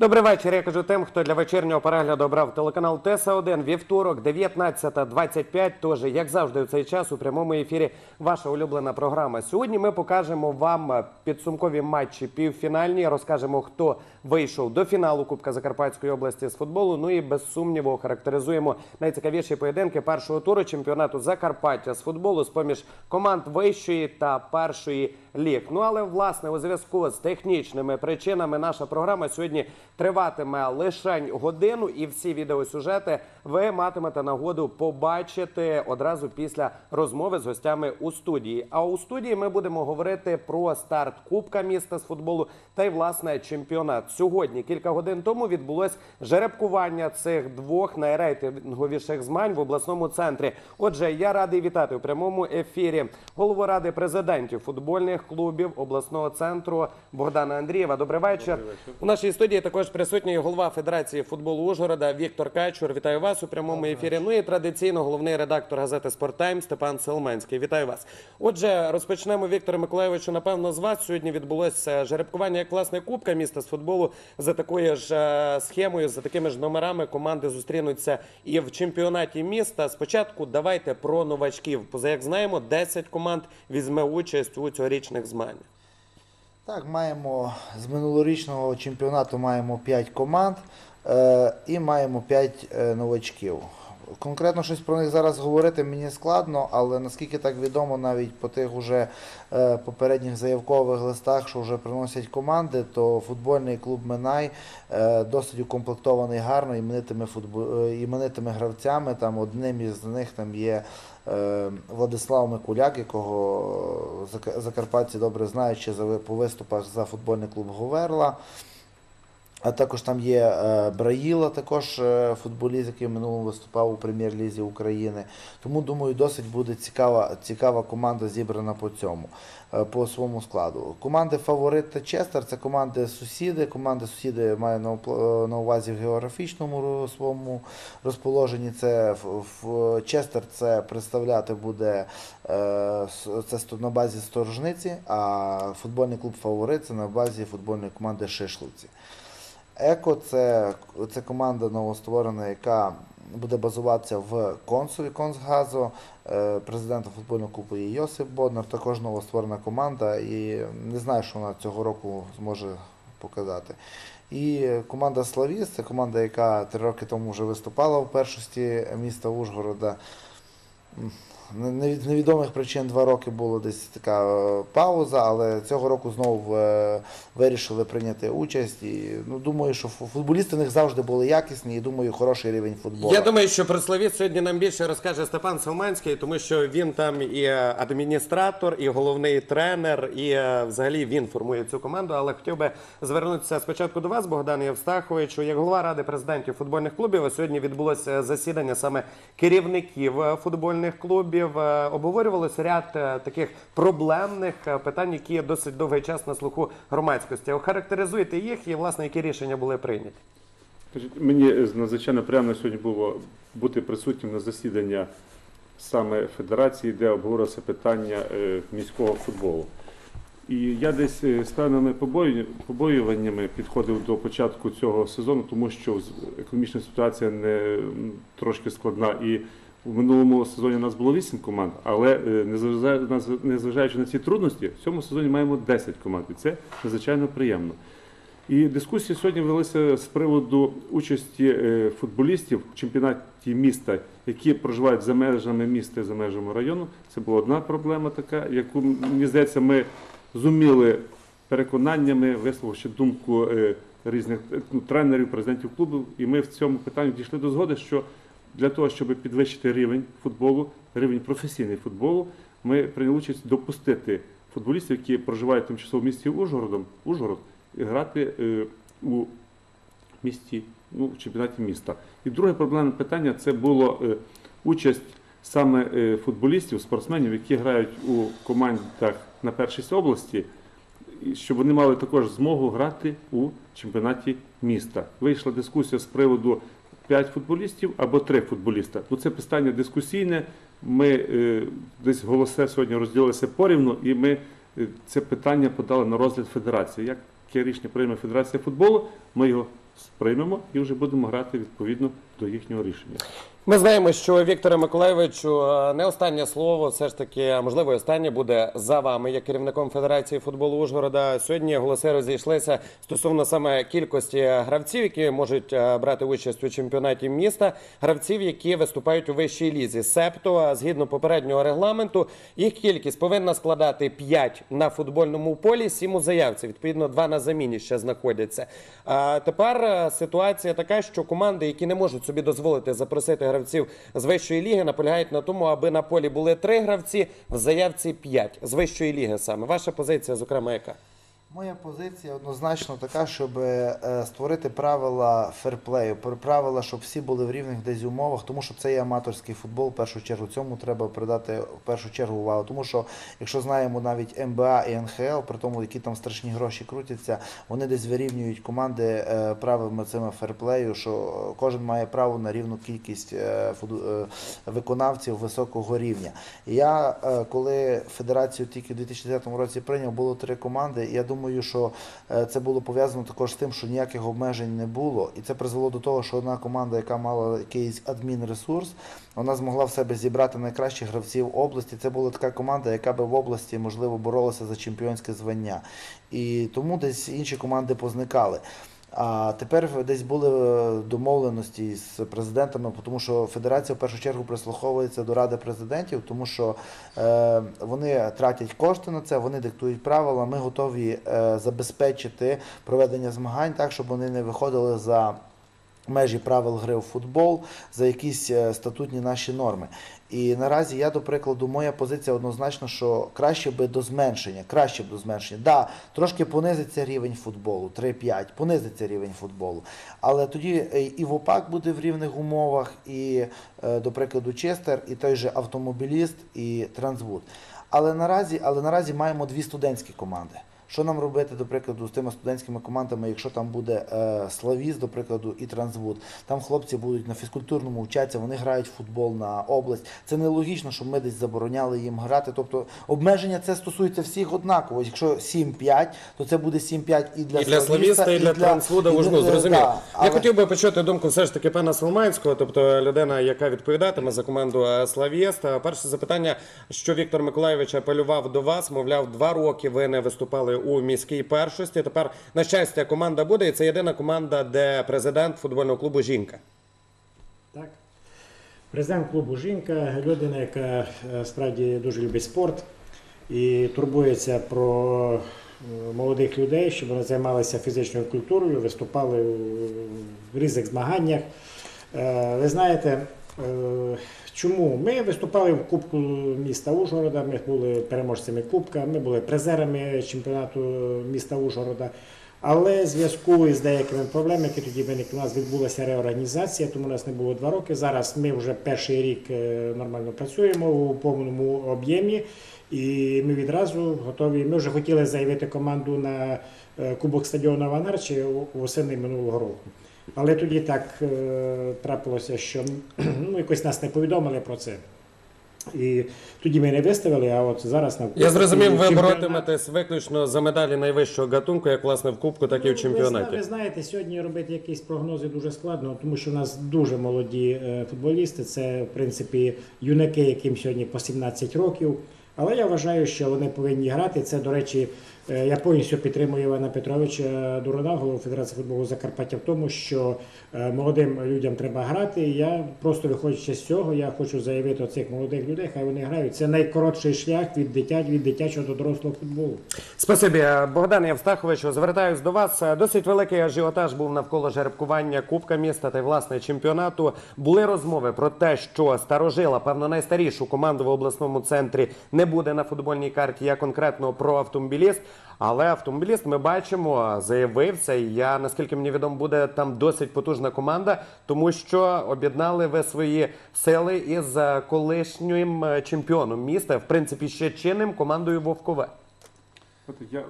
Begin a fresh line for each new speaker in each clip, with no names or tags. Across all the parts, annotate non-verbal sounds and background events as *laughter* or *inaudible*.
Добрий вечір. Я кажу тим, хто для вечірнього перегляду обрав телеканал ТЕСА 1 вівторок, 19.25. Тож, як завжди, у цей час у прямому ефірі ваша улюблена програма. Сьогодні ми покажемо вам підсумкові матчі півфінальні. Розкажемо, хто вийшов до фіналу Кубка Закарпатської області з футболу. Ну і без сумніву характеризуємо найцікавіші поєдинки першого туру чемпіонату Закарпаття з футболу з поміж команд вищої та першої ліг. Ну але власне у зв'язку з технічними причинами наша програма сьогодні триватиме лише годину, і всі відеосюжети ви матимете нагоду побачити одразу після розмови з гостями у студії. А у студії ми будемо говорити про старт Кубка міста з футболу та й власне чемпіонат. Сьогодні кілька годин тому відбулось жеребкування цих двох найрейтинговіших змагань в обласному центрі. Отже, я радий вітати у прямому ефірі голову ради президентів футбольних клубів обласного центру Богдана Андрієва. Добрий вечір. У нашій студії також присутній голова Федерації футболу Ужгорода Віктор Качур. Вітаю вас у прямому ефірі. Ну і традиційно головний редактор газети «Спорттайм» Степан Селменський. Вітаю вас. Отже, розпочнемо Вікторе Миколаєвичу. Напевно, з вас сьогодні відбулося жеребкування як власне кубка міста з футболу за такою ж е, схемою, за такими ж номерами. Команди зустрінуться і в чемпіонаті міста. Спочатку давайте про новачків. Поза як знаємо, 10 команд візьме участь у цьогорічних змаганнях.
Так, маємо з минулорічного чемпіонату маємо 5 команд і маємо 5 е, новачків. Конкретно щось про них зараз говорити мені складно, але наскільки так відомо, навіть по тих уже е, попередніх заявкових листах, що вже приносять команди, то футбольний клуб Минай е, досить укомплектований гарно іменитими, футбо... е, іменитими гравцями. Там одним із них там є е, Владислав Микуляк, якого зака- закарпатці добре знають ще по виступах за футбольний клуб Говерла. А також там є е, Браїла, також е, футболіст, який в виступав у прем'єр-лізі України. Тому думаю, досить буде цікава, цікава команда зібрана по цьому, е, по своєму складу. Команди Фаворит та Честер це команди сусіди. Команди сусіди маю на, увазі в географічному своєму розположенні. Це в- Честер це представляти буде це на базі Сторожниці, а футбольний клуб Фаворит це на базі футбольної команди Шишлиці. Еко це, це команда новостворена, яка буде базуватися в Консові Консгазу. Е, Президентом футбольного клубу є Йосип Боднар, також новостворена команда, і не знаю, що вона цього року зможе показати. І команда Славіс це команда, яка три роки тому вже виступала в першості міста Ужгорода. З невідомих причин два роки була десь така е, пауза, але цього року знову е, вирішили прийняти участь. І ну, думаю, що футболісти в них завжди були якісні і думаю, хороший рівень футболу.
Я думаю, що про Славіт сьогодні нам більше розкаже Степан Салманський, тому що він там і е, адміністратор, і головний тренер, і взагалі він формує цю команду. Але хотів би звернутися спочатку до вас, Богдан Євстаховичу. Як голова ради президентів футбольних клубів, сьогодні відбулося засідання саме керівників футбольних клубів. Е, Обговорювалося ряд е, таких проблемних е, питань, які досить довгий час на слуху громадськості. Охарактеризуйте їх і власне які рішення були прийняті.
Мені надзвичайно приємно сьогодні було бути присутнім на засідання саме федерації, де обговорилося питання міського футболу. І я десь з певними побоюваннями підходив до початку цього сезону, тому що економічна ситуація не трошки складна. І в минулому сезоні у нас було 8 команд, але е, незважаючи на- ці трудності, в цьому сезоні маємо 10 команд. І це надзвичайно приємно. І дискусії сьогодні велися з приводу участі е, футболістів в чемпіонаті міста, які проживають за межами міста і за межами району. Це була одна проблема така, яку мені здається, ми зуміли переконаннями, висловивши думку е, різних ну, тренерів, президентів клубів, і ми в цьому питанні дійшли до згоди, що для того, щоб підвищити рівень футболу, рівень професійний футболу, ми прийняли участь допустити футболістів, які проживають тимчасово в місті Ужгородом, Ужгород, грати е, у місті, ну, в чемпіонаті міста. І друге проблемне питання це було е, участь саме е, футболістів, спортсменів, які грають у командах на першість області, щоб вони мали також змогу грати у чемпіонаті міста. Вийшла дискусія з приводу 5 футболістів або 3 футболіста. Ну, це питання дискусійне. Ми е, десь голоси сьогодні розділилися порівну, і ми е, це питання подали на розгляд федерації. Яке рішення прийме Федерація футболу, ми його приймемо і вже будемо грати відповідно до їхнього рішення.
Ми знаємо, що Вікторе Миколаєвичу е, не останнє слово, все ж таки, можливо, останнє буде за вами, як керівником Федерації футболу Ужгорода. Сьогодні голоси розійшлися стосовно саме кількості гравців, які можуть е, брати участь у чемпіонаті міста, гравців, які виступають у вищій лізі. Себто, згідно попереднього регламенту, їх кількість повинна складати 5 на футбольному полі, 7 у заявці. Відповідно, 2 на заміні ще знаходяться. А тепер е, ситуація така, що команди, які не можуть собі дозволити запросити гравців з вищої ліги, наполягають на тому, аби на полі були три гравці, в заявці п'ять з вищої ліги саме. Ваша позиція, зокрема, яка?
Моя позиція однозначно така, щоб е, створити правила ферплею, пр- правила, щоб всі були в рівних десь умовах, тому що це є аматорський футбол. В першу чергу цьому треба придати в першу чергу увагу. Тому що, якщо знаємо навіть МБА і НХЛ, при тому, які там страшні гроші крутяться, вони десь вирівнюють команди е, правилами цими ферплею, що кожен має право на рівну кількість е, е, виконавців високого рівня. Я е, коли федерацію тільки в 2010 році прийняв, було три команди. Я думаю, що е, це було пов'язано також з тим, що ніяких обмежень не було. І це призвело до того, що одна команда, яка мала якийсь адмінресурс, вона змогла в себе зібрати найкращих гравців області. Це була така команда, яка би в області можливо боролася за чемпіонське звання. І тому десь інші команди позникали. А тепер десь були е, домовленості з президентами, тому що федерація в першу чергу прислуховується до ради президентів, тому що е, вони тратять кошти на це, вони диктують правила. Ми готові е, забезпечити проведення змагань так, щоб вони не виходили за межі правил гри в футбол, за якісь е, статутні наші норми. І наразі я, до прикладу, моя позиція однозначно, що краще би до зменшення, краще б до зменшення. Да, трошки понизиться рівень футболу, 3-5, понизиться рівень футболу. Але тоді е, і ВОПАК буде в рівних умовах, і, е, до прикладу, Честер, і той же автомобіліст, і Трансвуд. Але наразі, але наразі маємо дві студентські команди. Що нам робити, до прикладу, з тими студентськими командами, якщо там буде е, Славіс, до прикладу, і Трансвуд? Там хлопці будуть на фізкультурному вчатися, вони грають в футбол на область. Це нелогічно, щоб ми десь забороняли їм грати. Тобто обмеження це стосується всіх однаково. Якщо 7-5, то це буде 7-5 і для,
І для Славіста, і для Трансвуда
для-
Ужну,
е,
зрозуміло.
да, але-
Я хотів би почути думку все ж таки пана Соломанського, тобто людина, яка відповідатиме за команду е, Славіст. Е, Перше запитання, що Віктор Миколаєвич апелював до вас, мовляв, два роки ви не виступали у міській першості. Тепер, на щастя, команда буде, і це єдина команда, де президент футбольного клубу жінка.
Так. Президент клубу жінка, людина, яка е, справді дуже любить спорт і турбується про е, молодих людей, щоб вони займалися фізичною культурою, виступали в різних змаганнях. Е, Ви знаєте, чому? Ми виступали в Кубку міста Ужгорода, ми були переможцями Кубка, ми були призерами чемпіонату міста Ужгорода. Але в зв'язку з деякими проблемами, які тоді виникли, у нас відбулася реорганізація, тому у нас не було два роки. Зараз ми вже перший рік е, нормально працюємо у повному об'ємі, і ми відразу готові. Ми вже хотіли заявити команду на е, Кубок стадіону Аванарчі восени минулого року. Але тоді так е, трапилося, що *clears throat* ну, якось нас не повідомили про це. І тоді ми не виставили, а от зараз на
Я зрозумів, ви
чемпіонат-
боротиметесь виключно за медалі найвищого гатунку, як власне в Кубку, так і в
Ну, Ви,
чемпіонаті.
ви знаєте, сьогодні робити якісь прогнози дуже складно, тому що у нас дуже молоді е, футболісти. Це, в принципі, юнаки, яким сьогодні по 17 років. Але я вважаю, що вони повинні грати. Це, до речі, я повністю підтримую Івана Петровича Дурона, голову Федерації футболу Закарпаття, в тому, що е, молодим людям треба грати. Я просто виходячи з цього, я хочу заявити оцих молодих людей, хай вони грають. Це найкоротший шлях від дитя, від дитячого до дорослого футболу.
Спасибі, Богдан Євстаховичу. Звертаюсь до вас. Досить великий ажіотаж був навколо жеребкування Кубка міста та власне чемпіонату. Були розмови про те, що старожила, певно, найстарішу команду в обласному центрі не буде на футбольній карті. Я конкретно про автомобіліст. Але автомобіліст ми бачимо, заявився. І я наскільки мені відомо, буде там досить потужна команда, тому що об'єднали ви свої сили із е, колишнім е, чемпіоном міста, в принципі, ще чинним командою Вовкове.
Я е,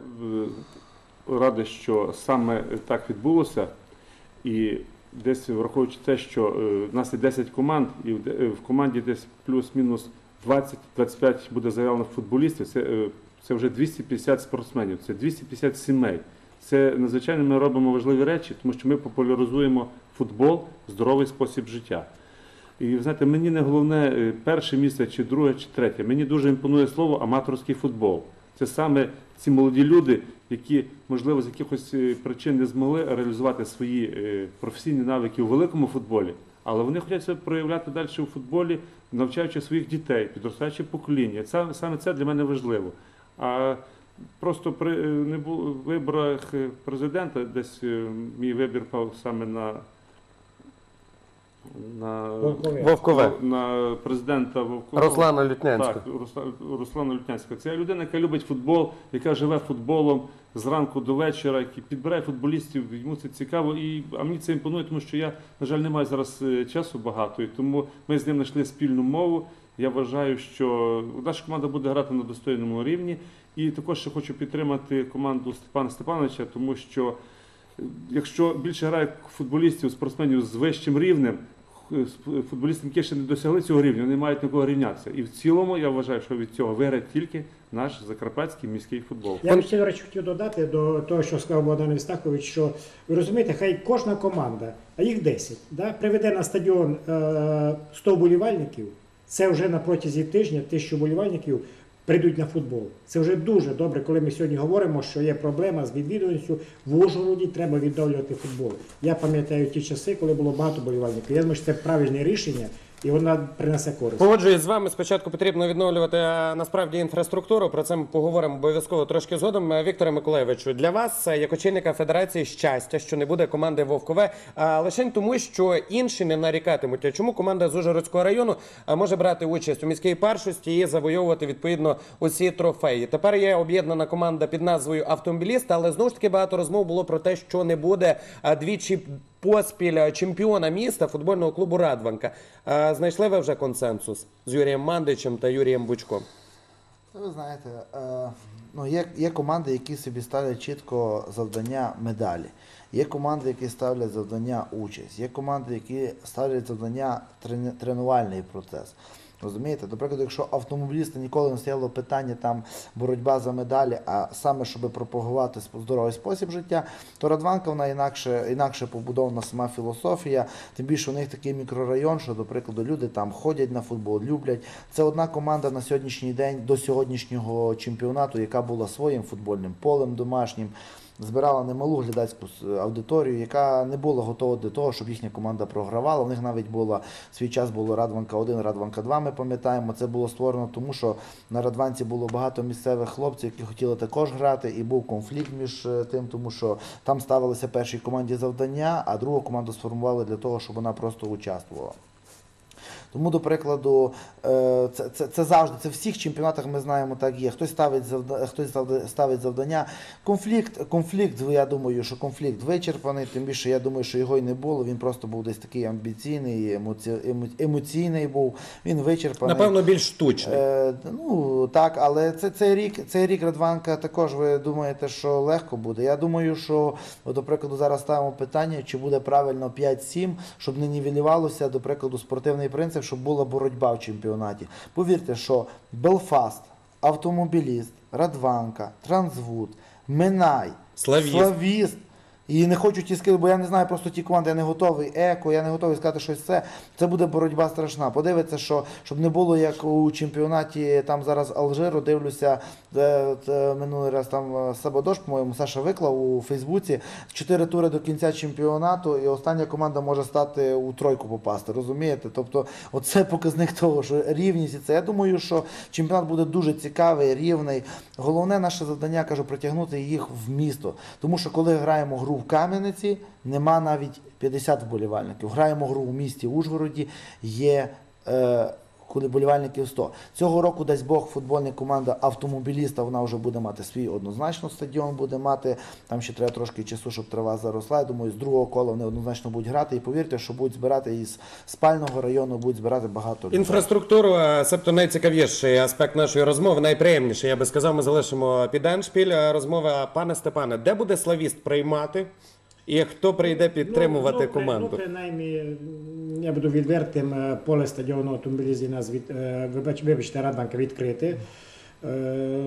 радий, що саме так відбулося, і десь враховуючи те, що в нас є 10 команд, і в команді десь плюс-мінус 20-25 буде заявлено футболістів, це, це вже 250 спортсменів, це 250 сімей. Це надзвичайно ми робимо важливі речі, тому що ми популяризуємо футбол, здоровий спосіб життя. І знаєте, мені не головне е, перше місце, чи друге, чи третє. Мені дуже імпонує слово аматорський футбол. Це саме ці молоді люди, які, можливо, з якихось е, причин не змогли реалізувати свої е, професійні навики у великому футболі, але вони хочуть себе проявляти далі у футболі, навчаючи своїх дітей, підростаюче покоління. Саме це для мене важливо. А просто при е, не було виборах е, президента, десь е, мій вибір пав саме на, на,
Вовкове.
Вовкове.
на президента Вовкова.
Руслана Лютнянського.
Так, Русла- Руслана Лютнянського. Це людина, яка любить футбол, яка живе футболом зранку до вечора, який підбирає футболістів, йому це цікаво. І, а мені це імпонує, тому що я, на жаль, не маю зараз часу багато, і тому ми з ним знайшли спільну мову. Я вважаю, що наша команда буде грати на достойному рівні. І також ще хочу підтримати команду Степана Степановича, тому що е, якщо більше грає футболістів, спортсменів з вищим рівнем, х- футболісти, які ще не досягли цього рівня, вони мають на кого рівнятися. І в цілому я вважаю, що від цього виграє тільки наш закарпатський міський футбол.
Я ще, до речі, хотів додати до того, що сказав Богдан Вістахович, що ви розумієте, хай кожна команда, а їх 10, да, приведе на стадіон е, 100 болівальників, це вже на протязі тижня тисячу болівальників прийдуть на футбол. Це вже дуже добре, коли ми сьогодні говоримо, що є проблема з відвідуваністю. В Ужгороді треба відновлювати футбол. Я пам'ятаю ті часи, коли було багато болівальників. Я думаю, що це правильне рішення і вона принесе користь.
Погоджуюсь з вами. Спочатку потрібно відновлювати е, насправді інфраструктуру. Про це ми поговоримо обов'язково трошки згодом. Е, Вікторе Миколаєвичу, для вас, е, як очільника федерації, щастя, що не буде команди Вовкове, а лише тому, що інші не нарікатимуть. А чому команда з Ужгородського району може брати участь у міській першості і завойовувати відповідно усі трофеї? Тепер є об'єднана команда під назвою Автомобіліст, але знову ж таки багато розмов було про те, що не буде двічі поспіль е, чемпіона міста футбольного клубу Радванка. Е, Знайшли ви вже консенсус з Юрієм Мандичем та Юрієм Бучком?
Ви знаєте, е, ну, є, є команди, які собі ставлять чітко завдання медалі. Є команди, які ставлять завдання участь. Є команди, які ставлять завдання тренувальний процес. Розумієте? До прикладу, якщо автомобілісти ніколи не стояло питання там боротьба за медалі, а саме щоб пропагувати здоровий спосіб життя, то Радванка вона інакше, інакше побудована сама філософія. Тим більше у них такий мікрорайон, що, до прикладу, люди там ходять на футбол, люблять. Це одна команда на сьогоднішній день до сьогоднішнього чемпіонату, яка була своїм футбольним полем домашнім. Збирала немалу глядацьку аудиторію, яка не була готова до того, щоб їхня команда програвала. У них навіть була свій час було Радванка 1, Радванка 2, Ми пам'ятаємо. Це було створено тому, що на Радванці було багато місцевих хлопців, які хотіли також грати, і був конфлікт між е, тим, тому що там ставилися першій команді завдання, а другу команду сформували для того, щоб вона просто участвувала. Тому, до прикладу, е, це, це, це завжди, це в всіх чемпіонатах ми знаємо, так є. Хтось ставить завда, хтось ставить завдання. Конфлікт, конфлікт, я думаю, що конфлікт вичерпаний, тим більше я думаю, що його й не було. Він просто був десь такий амбіційний, емоці, емоційний був. Він вичерпаний.
Напевно, більш штучний.
Е, ну так, але це, цей рік, цей рік Радванка також ви думаєте, що легко буде. Я думаю, що до прикладу зараз ставимо питання, чи буде правильно 5-7, щоб не нівелювалося, до прикладу, спортивний принцип, щоб була боротьба в чемпіонаті. Повірте, що Белфаст, автомобіліст, Радванка, Трансвуд, Минай,
Славіст.
Славіст. І не хочу ті сказати, бо я не знаю просто ті команди, я не готовий еко, я не готовий сказати щось це. Це буде боротьба страшна. Подивиться, що щоб не було як у чемпіонаті там зараз Алжиру, дивлюся е, е, минулий раз там е, Сабадош, по-моєму, Саша виклав у Фейсбуці чотири тури до кінця чемпіонату, і остання команда може стати у тройку попасти. Розумієте? Тобто, оце показник того, що рівність і це. Я думаю, що чемпіонат буде дуже цікавий, рівний. Головне наше завдання, кажу, притягнути їх в місто. Тому що коли граємо гру в Кам'яниці, нема навіть 50 вболівальників. Граємо гру в місті Ужгороді, є. Е, коли вболівальників 100. Цього року, дасть Бог, футбольна команда автомобіліста, вона вже буде мати свій однозначно стадіон, буде мати. Там ще треба трошки часу, щоб трава заросла. Я думаю, з другого кола вони однозначно будуть грати. І повірте, що будуть збирати із спального району, будуть збирати багато людей.
Інфраструктуру, е, себто найцікавіший аспект нашої розмови, найприємніший. Я би сказав, ми залишимо під еншпіль е, розмови. Пане Степане, де буде славіст приймати? І хто прийде підтримувати
ну, ну,
команду?
Ну, принаймні, я буду відвертим, е, поле стадіону автомобілізі нас від, е, вибач, вибачте, Радбанка відкрите. Е,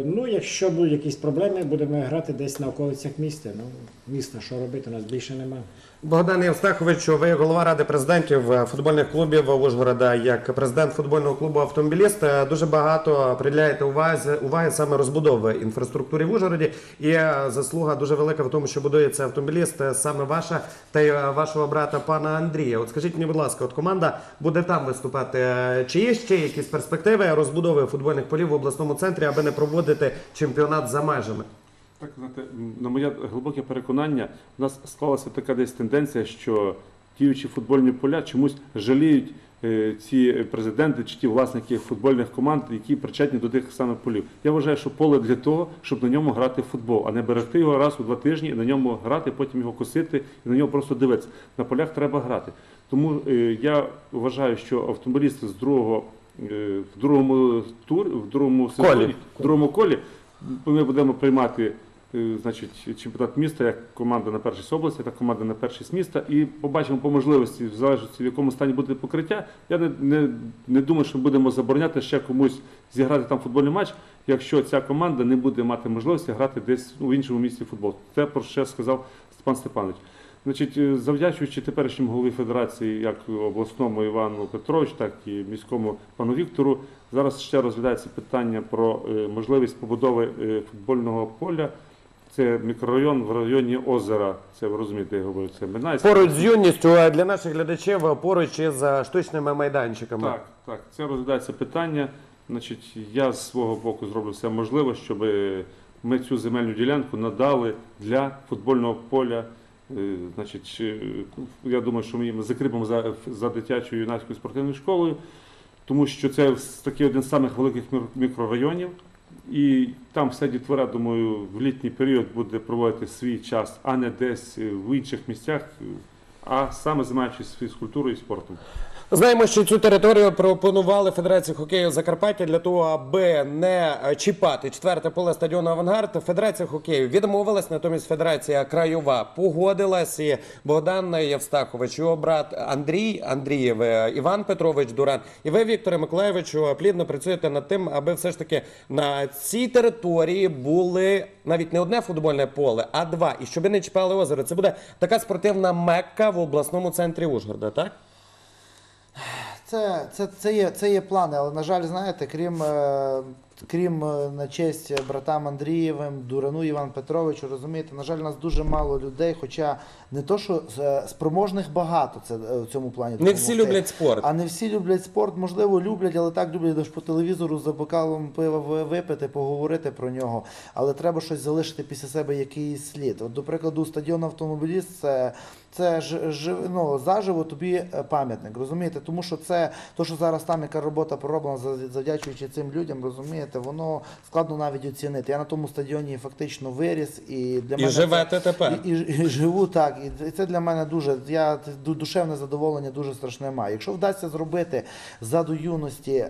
ну, якщо будуть якісь проблеми, будемо грати десь на околицях міста. Ну, міста, що робити, у нас більше немає.
Богдан Євстаховичу, ви голова ради президентів футбольних клубів Ужгорода, як президент футбольного клубу Автомобіліст. Дуже багато приділяєте уваги, уваги саме розбудови інфраструктури в Ужгороді. І е, заслуга дуже велика в тому, що будується автомобіліст саме ваша та й е, вашого брата пана Андрія. От скажіть мені, будь ласка, от команда буде там виступати. Чи є ще якісь перспективи розбудови футбольних полів в обласному центрі, аби не проводити чемпіонат за межами?
Так, знаєте, на моє глибоке переконання, у нас склалася така десь тенденція, що діючі футбольні поля чомусь жаліють е, ці президенти чи ті власники футбольних команд, які причетні до тих самих полів. Я вважаю, що поле для того, щоб на ньому грати в футбол, а не берегти його раз у два тижні і на ньому грати, потім його косити і на нього просто дивитися. На полях треба грати. Тому е, я вважаю, що автомобілісти з другого в другому тур, в другому сезоні, в другому колі ми будемо приймати е, значить, чемпіонат міста як команда на першій з області, так команда на першій з міста, і побачимо по можливості, в залежності в якому стані буде покриття. Я не, не, не думаю, що будемо забороняти ще комусь зіграти там футбольний матч, якщо ця команда не буде мати можливості грати десь ну, в іншому місці футбол. Це про що сказав Степан Степанович. Значить, е, завдячуючи теперішньому голові федерації, як обласному Івану Петровичу, так і міському пану Віктору, зараз ще розглядається питання про е, можливість побудови е, футбольного поля. Це мікрорайон в районі озера. Це ви розумієте, я говорю, це Минайськ.
Поруч з юністю для наших глядачів, поруч із штучними майданчиками.
Так, так, це розглядається питання. Значить, я з свого боку зроблю все можливе, щоб ми цю земельну ділянку надали для футбольного поля. Е, Значить, е, я думаю, що ми їм закріпимо за, за дитячою юнацькою спортивною школою, тому що це такий один з самих великих мікрорайонів. І там вся дітвора, думаю, в літній період буде проводити свій час, а не десь е, в інших місцях, а саме займаючись фізкультурою і спортом.
Знаємо, що цю територію пропонували Федерації хокею Закарпаття для того, аби не чіпати четверте поле стадіону Авангард. Федерація хокею відмовилась, натомість Федерація краєва погодилась. І Богдан Євстахович, його брат Андрій Андрієв, е, Іван Петрович Дуран. І ви, Вікторе Миколаєвичу, плідно працюєте над тим, аби все ж таки на цій території були навіть не одне футбольне поле, а два. І щоб не чіпали озеро. Це буде така спортивна мекка в обласному центрі Ужгорода, так?
Це, це, це, є, це є плани, але, на жаль, знаєте, крім, е, крім е, на честь братам Андрієвим, Дурану Іван Петровичу, розумієте, на жаль, у нас дуже мало людей, хоча не то, що е, спроможних багато це е, в цьому плані.
Не всі люблять спорт.
А не всі люблять спорт, можливо, люблять, але так люблять лише по телевізору за бокалом пива випити, поговорити про нього. Але треба щось залишити після себе якийсь слід. От, до прикладу, стадіон автомобіліст це, це ж, ж, ну, заживо тобі е, пам'ятник, розумієте? Тому що це то, що зараз там яка робота пророблена, за- завдячуючи цим людям, розумієте, воно складно навіть оцінити. Я на тому стадіоні фактично виріс і для
І
мене це-
тепер.
і, і, і живу так. І це для мене дуже. Я душевне задоволення дуже страшне маю. Якщо вдасться зробити ззаду юності е,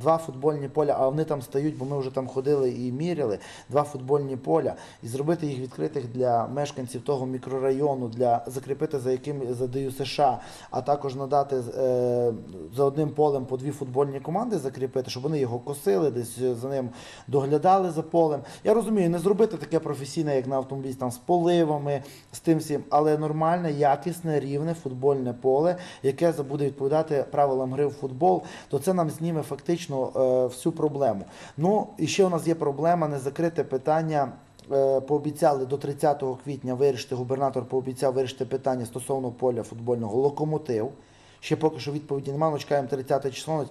два футбольні поля, а вони там стають, бо ми вже там ходили і міряли, два футбольні поля, і зробити їх відкритих для мешканців того мікрорайону, для закріпити за яким за ДЮ США, а також надати е, за одним полем по дві футбольні команди закріпити, щоб вони його косили, десь за ним доглядали за полем. Я розумію, не зробити таке професійне, як на автомобілі, там з поливами, з тим всім, але нормальне, якісне, рівне футбольне поле, яке буде відповідати правилам гри в футбол, то це нам зніме фактично е, всю проблему. Ну і ще у нас є проблема не закрите питання. Е, Пообіцяли до 30 квітня вирішити, губернатор пообіцяв вирішити питання стосовно поля футбольного локомотив. Ще поки що відповіді немає, ми чекаємо 30 число.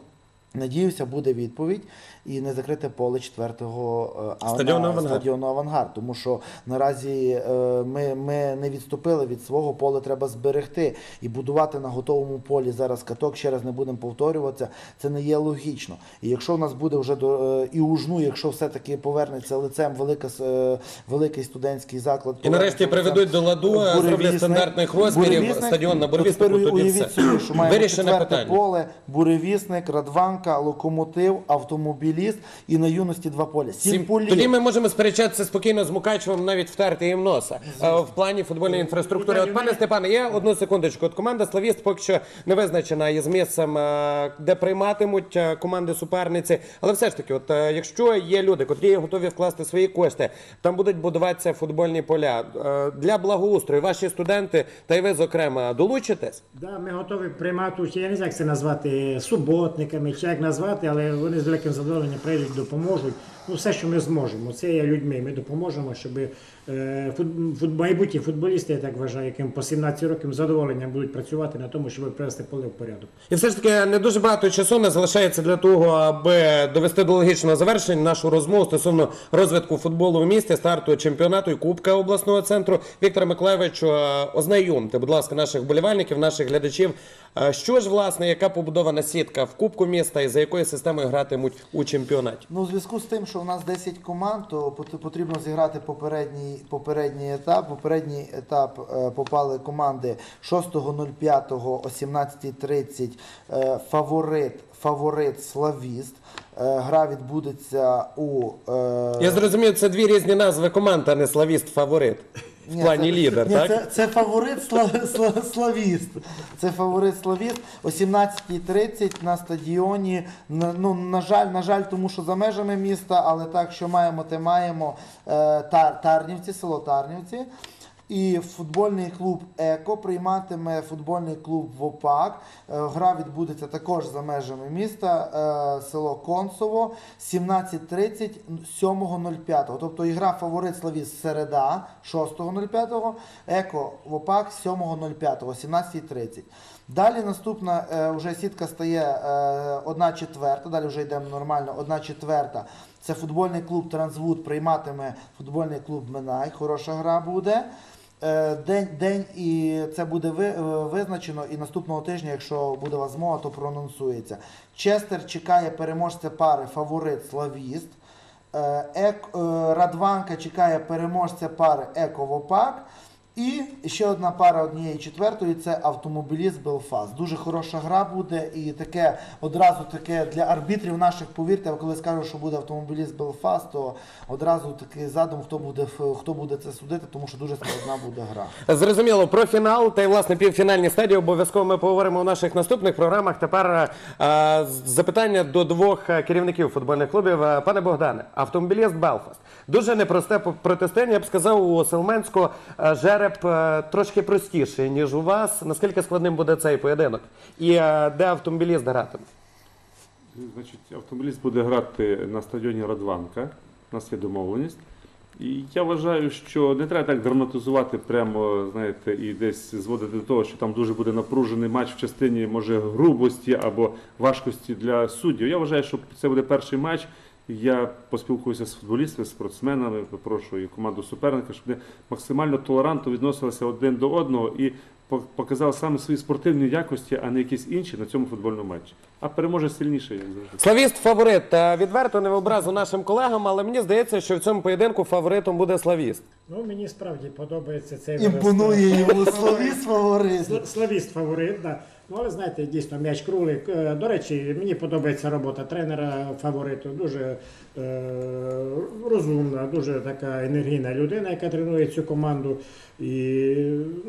Надіюся, буде відповідь і не закрите поле 4-го е,
Стадіону «Авангард».
стадіону Авангард. Тому що наразі е, ми, ми не відступили від свого поля, треба зберегти і будувати на готовому полі зараз каток. Ще раз не будемо повторюватися. Це не є логічно. І якщо в нас буде вже до е, і ужну, якщо все-таки повернеться лицем велика, великий студентський заклад,
І нарешті приведуть до ладу, зроблять стандартних розмірів стадіон на Буревіснику, тоді все. Вирішене питання.
поле, буревісник, Радванка, Радванка, Локомотив, Автомобіліст і на юності два поля. Сім,
Сім-
полів.
Тоді ми можемо сперечатися спокійно з Мукачевим, навіть втерти їм носа е, в плані футбольної інфраструктури. От, пане Степане, є одну секундочку. От команда Славіст поки що не визначена із місцем, е, де прийматимуть е, команди суперниці. Але все ж таки, от е, якщо є люди, котрі готові вкласти свої кошти, там будуть будуватися футбольні поля е, для благоустрою. Ваші студенти та й ви зокрема долучитесь.
Да, ми готові приймати участь. Я не знаю, як це назвати суботниками, чи як назвати, але вони з великим задоволенням прийдуть, допоможуть. Ну, все, що ми зможемо. Це є людьми. Ми допоможемо, щоб е, фут, фут, майбутні футболісти, я так вважаю, яким по 17 років з задоволенням будуть працювати на тому, щоб привести поле в порядок.
І все ж таки не дуже багато часу не залишається для того, аби довести до логічного завершення нашу розмову стосовно розвитку футболу в місті, старту чемпіонату і Кубка обласного центру. Віктора Миколаївичу, е, ознайомте, будь ласка, наших болівальників, наших глядачів. е, Що ж, власне, яка побудована сітка в Кубку міста і за якою системою гратимуть у чемпіонаті?
Ну, у зв'язку з тим, що у нас 10 команд, то потрібно зіграти попередній, попередній етап. Попередній етап е, попали команди 6.05 о 17.30 е, фаворит, фаворит Славіст. Е, гра відбудеться у
Я зрозумів, це дві різні назви команд, а не славіст фаворит. В
Ні,
плані
це,
лідер,
ні,
так?
Це, це фаворит слав, слав, славіст. Це фаворит славіст. О 17.30 на стадіоні. Ну, на жаль, на жаль, тому що за межами міста, але так, що маємо, те маємо е, Тар, Тарнівці, село Тарнівці. І футбольний клуб Еко прийматиме футбольний клуб ВОПАК. Е, Гра відбудеться також за межами міста, е, село Концово, 17.30, 7.05. Тобто ігра фаворит Славіс середа 6.05, Еко ВОПАК 7.05, 17.30. Далі наступна е, вже сітка стає е, 1 четверта, далі вже йдемо нормально, 1 четверта. Це футбольний клуб Трансвуд прийматиме футбольний клуб Минай. Хороша гра буде. Е, День, день і це буде е, визначено, і наступного тижня, якщо буде вас змога, то проанонсується. Честер чекає переможця пари фаворит Славіст. Е, Радванка чекає переможця пари Ековопак. І ще одна пара однієї четвертої це автомобіліст Белфаст. Дуже хороша гра буде, і таке одразу таке для арбітрів наших, повірте, коли скажу, що буде автомобіліст Белфаст, то одразу такий задум, хто буде хто буде це судити, тому що дуже складна буде гра.
Зрозуміло, про фінал та й власне півфінальні стадії обов'язково ми поговоримо у наших наступних програмах. Тепер е, запитання до двох е, керівників футбольних клубів. Е, Пане Богдане, автомобіліст Белфаст. Дуже непросте протистояння, я б сказав, у Селменську е, жереб е, трошки простіший, ніж у вас. Наскільки складним буде цей поєдинок? І е, де автомобіліст гратиме?
Значить, автомобіліст буде грати на стадіоні Радванка. У нас є домовленість. І я вважаю, що не треба так драматизувати прямо, знаєте, і десь зводити до того, що там дуже буде напружений матч в частині, може, грубості або важкості для суддів. Я вважаю, що це буде перший матч. Я поспілкуюся з футболістами, спортсменами, попрошу і команду суперника, щоб вони максимально толерантно відносилися один до одного і по- показали саме свої спортивні якості, а не якісь інші на цьому футбольному матчі. А переможе сильніше, як завжди.
Славіст фаворит. Відверто не в образу нашим колегам, але мені здається, що в цьому поєдинку фаворитом буде Славіст.
Ну, мені справді подобається цей
Імпонує йому Славіст фаворит.
Славіст фаворит, да. Ну, але знаєте, дійсно, м'яч круглий. Е, До речі, мені подобається робота тренера фавориту. Дуже е, розумна, дуже така енергійна людина, яка тренує цю команду. І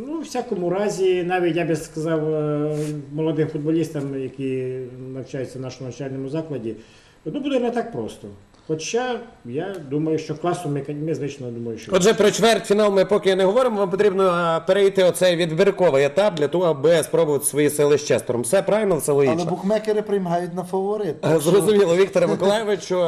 ну, в всякому разі, навіть я би сказав, е, молодим футболістам, які навчаються в нашому навчальному закладі, ну буде не так просто. Хоча я думаю, що класом ми, звично думаю, що.
Отже, про чвертьфінал ми поки не говоримо. Вам потрібно перейти оцей відбірковий етап для того, аби спробувати свої сили з Честером. Все правильно, все
Але букмекери приймають на фаворит. Так що-
Зрозуміло, Вікторе *laughs* Миколаєвичу,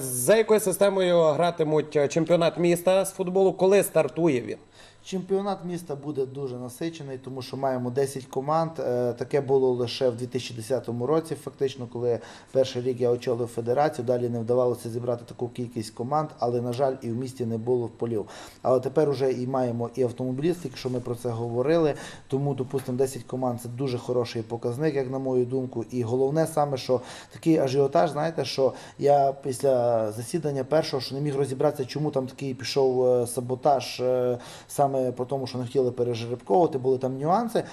за якою системою гратимуть чемпіонат міста з футболу, коли стартує він?
Чемпіонат міста буде дуже насичений, тому що маємо 10 команд. Е, Таке було лише в 2010 році, фактично, коли перший рік я очолив федерацію. Далі не вдавалося зібрати таку кількість команд, але на жаль, і в місті не було полів. Але тепер вже і маємо і автомобіліст, якщо ми про це говорили. Тому, допустимо, 10 команд це дуже хороший показник, як на мою думку. І головне саме, що такий ажіотаж, знаєте, що я після засідання першого що не міг розібратися, чому там такий пішов е, саботаж е, саме про по тому, що не хотіли пережеребковувати, були там нюанси.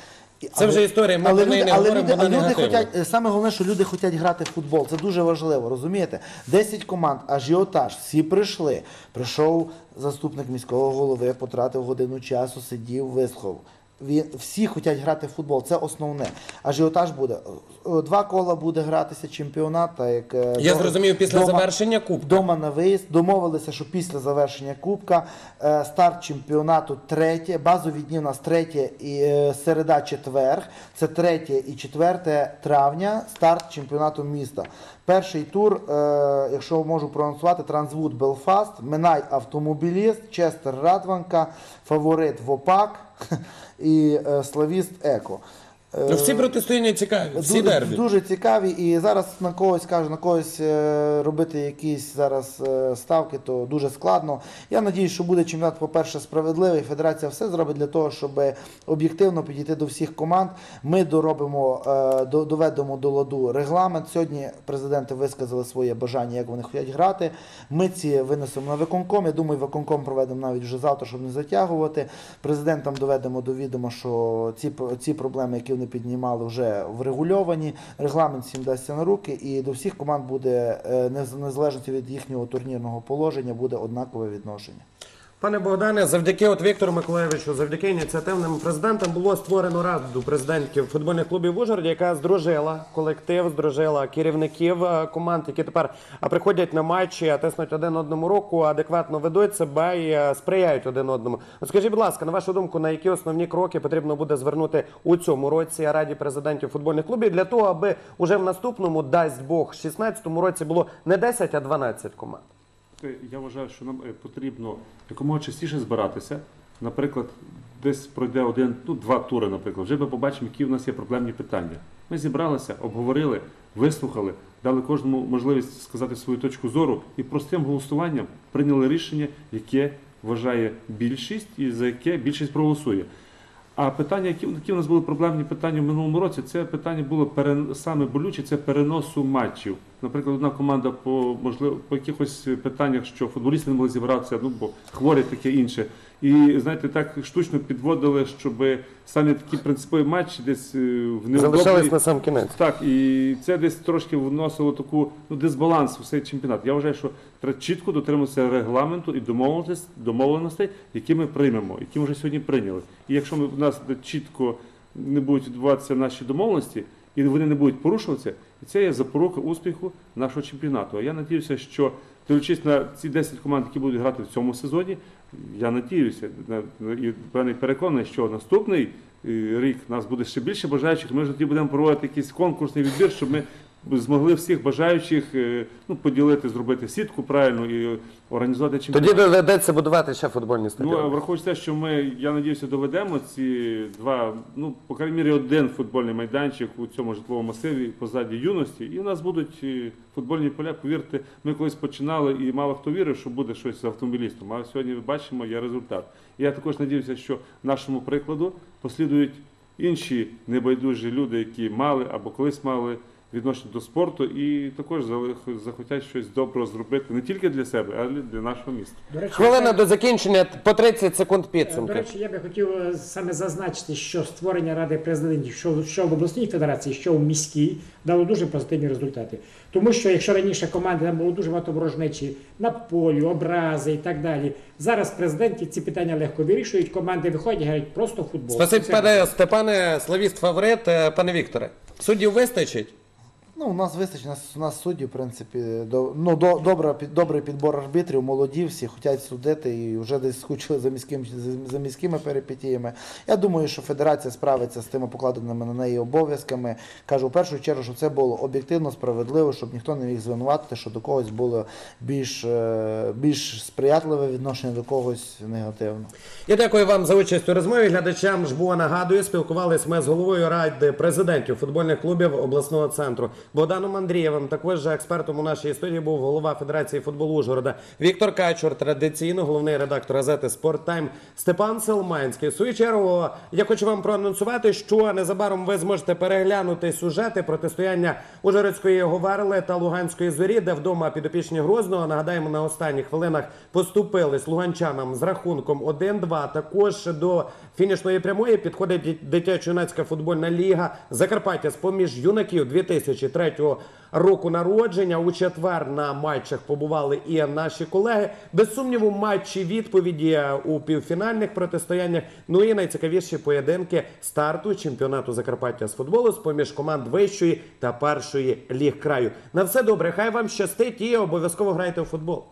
Це
Це вже історія, ми
але люди,
не
але
говоримо,
люди, люди хотять, саме головне, що люди хочуть грати в футбол. Це дуже важливо, розумієте? 10 команд, ажіотаж, всі прийшли. Прийшов заступник міського голови, потратив годину часу, сидів, вислухав. Всі хочуть грати в футбол, це основне. Ажіотаж буде. Е, Два кола буде гратися чемпіонат. Так, як, е,
Я
до-
зрозумів, після
дома-
завершення кубку.
Дома на виїзд домовилися, що після завершення Кубка е, старт чемпіонату третє, базові дні у нас третє і середа, четверг. Це третє і четверте травня. Старт чемпіонату міста. Перший тур, якщо можу проанонсувати, Трансвуд Белфаст, Минай Автомобіліст, Честер Радванка, Фаворит Вопак *laughs* і е, Славіст Еко.
Ну, всі протистояння цікаві, всі
Ду-
дербі.
Дуже цікаві, і зараз на когось кажу, на когось е, робити якісь зараз е, ставки, то дуже складно. Я надіюсь, що буде чемпіонат, по-перше, справедливий. Федерація все зробить для того, щоб об'єктивно підійти до всіх команд. Ми доробимо, е, доведемо до ладу регламент. Сьогодні президенти висказали своє бажання, як вони хочуть грати. Ми ці винесемо на виконком. Я думаю, виконком проведемо навіть вже завтра, щоб не затягувати. Президентам доведемо до відома, що ці, ці проблеми, які вони піднімали, вже врегульовані. Регламент всім дасться на руки, і до всіх команд буде е, нез- незалежно від їхнього турнірного положення, буде однакове відношення.
Пане Богдане, завдяки от Віктору Миколаєвичу, завдяки ініціативним президентам було створено раду президентів футбольних клубів в Ужгороді, яка здружила колектив, здружила керівників е, команд, які тепер приходять на матчі, тиснуть один одному руку, адекватно ведуть себе і е, сприяють один одному. Скажіть, будь ласка, на вашу думку, на які основні кроки потрібно буде звернути у цьому році раді президентів футбольних клубів для того, аби уже в наступному, дасть Бог, 16-му році було не 10, а 12 команд.
Е, Я вважаю, що нам е, потрібно якомога частіше збиратися. Наприклад, десь пройде один, ну два тури, наприклад. Вже ми побачимо, які в нас є проблемні питання. Ми зібралися, обговорили, вислухали, дали кожному можливість сказати свою точку зору і простим голосуванням прийняли рішення, яке вважає більшість і за яке більшість проголосує. А питання, які, які у нас були проблемні питання в минулому році, це питання було перен... саме болюче, це переносу матчів. Наприклад, одна команда по можливо по якихось питаннях, що футболісти не могли зібратися, ну бо хворі таке інше. І знаєте, так штучно підводили, щоб саме такі принципові матчі десь е, в
Залишались на сам кінець.
Так, і це десь трошки вносило таку ну, дисбаланс у цей чемпіонат. Я вважаю, що треба чітко дотримуватися регламенту і домовленостей, домовленостей, які ми приймемо, які ми вже сьогодні прийняли. І якщо ми, в нас чітко не будуть відбуватися наші домовленості, і вони не будуть порушуватися, і це є запорука успіху нашого чемпіонату. А я надіюся, що дивлячись на ці 10 команд, які будуть грати в цьому сезоні, я надіюся на- на- і певний переконаний, що наступний е, рік нас буде ще більше бажаючих. Ми ж тоді будемо проводити якийсь конкурсний відбір, щоб ми змогли всіх бажаючих е, ну, поділити, зробити сітку правильно і організувати чемпіонат.
Тоді доведеться будувати ще футбольні
Ну, а враховуючи те, що ми, я надіюся, доведемо ці два, ну, по крайній мірі, один футбольний майданчик у цьому житловому масиві позаді юності, і у нас будуть е, футбольні поля. Повірте, ми колись починали, і мало хто вірив, що буде щось з автомобілістом. А сьогодні ми бачимо, є результат. І я також надіюся, що нашому прикладу послідують інші небайдужі люди, які мали або колись мали відношення до спорту, і також захотять щось доброго зробити не тільки для себе, а й для нашого міста.
До речі,
Хвилина до закінчення по 30 секунд
До речі, я би хотів е, саме зазначити, що створення Ради президентів, що, що в обласній федерації, що в міській, дало дуже позитивні результати. Тому що якщо раніше команди там було дуже багато ворожнечі на полі, образи і так далі. Зараз президенти ці питання легко вирішують. Команди виходять, грають просто в футбол.
Спасибі, пане Степане, Славіст фаворит, Е, пане Вікторе. Суддів вистачить?
Ну, у нас вистачить, у нас, судді, в принципі, до, ну, до, добра, під, добрий підбор арбітрів, молоді всі хочуть судити і вже десь скучили за, міським, за, за міськими перипетіями. Я думаю, що федерація справиться з тими покладеними на неї обов'язками. Кажу, в першу чергу, що це було об'єктивно, справедливо, щоб ніхто не міг звинуватити, що до когось було більш, е, більш сприятливе відношення, до когось негативно.
Я дякую вам за участь у розмові. Глядачам жбо нагадую, спілкувалися ми з головою ради президентів футбольних клубів обласного центру. Богданом Андрієвим. Також же експертом у нашій історії був голова Федерації футболу Ужгорода Віктор Качур, традиційно головний редактор газети Спорттайм Степан Селманський. В свою чергу я хочу вам проанонсувати, що незабаром ви зможете переглянути сюжети протистояння Ужгородської Говерли та Луганської зорі, де вдома підопічні Грозного. Нагадаємо, на останніх хвилинах поступили з луганчанам з рахунком 1-2. Також до фінішної прямої підходить дитячо-юнацька футбольна ліга Закарпаття з поміж юнаків 2003 року народження. У четвер на матчах побували і наші колеги. Без сумніву, матчі відповіді у півфінальних протистояннях. Ну і найцікавіші поєдинки старту чемпіонату Закарпаття з футболу з поміж команд вищої та першої ліг краю. На все добре, хай вам щастить і обов'язково грайте у футбол.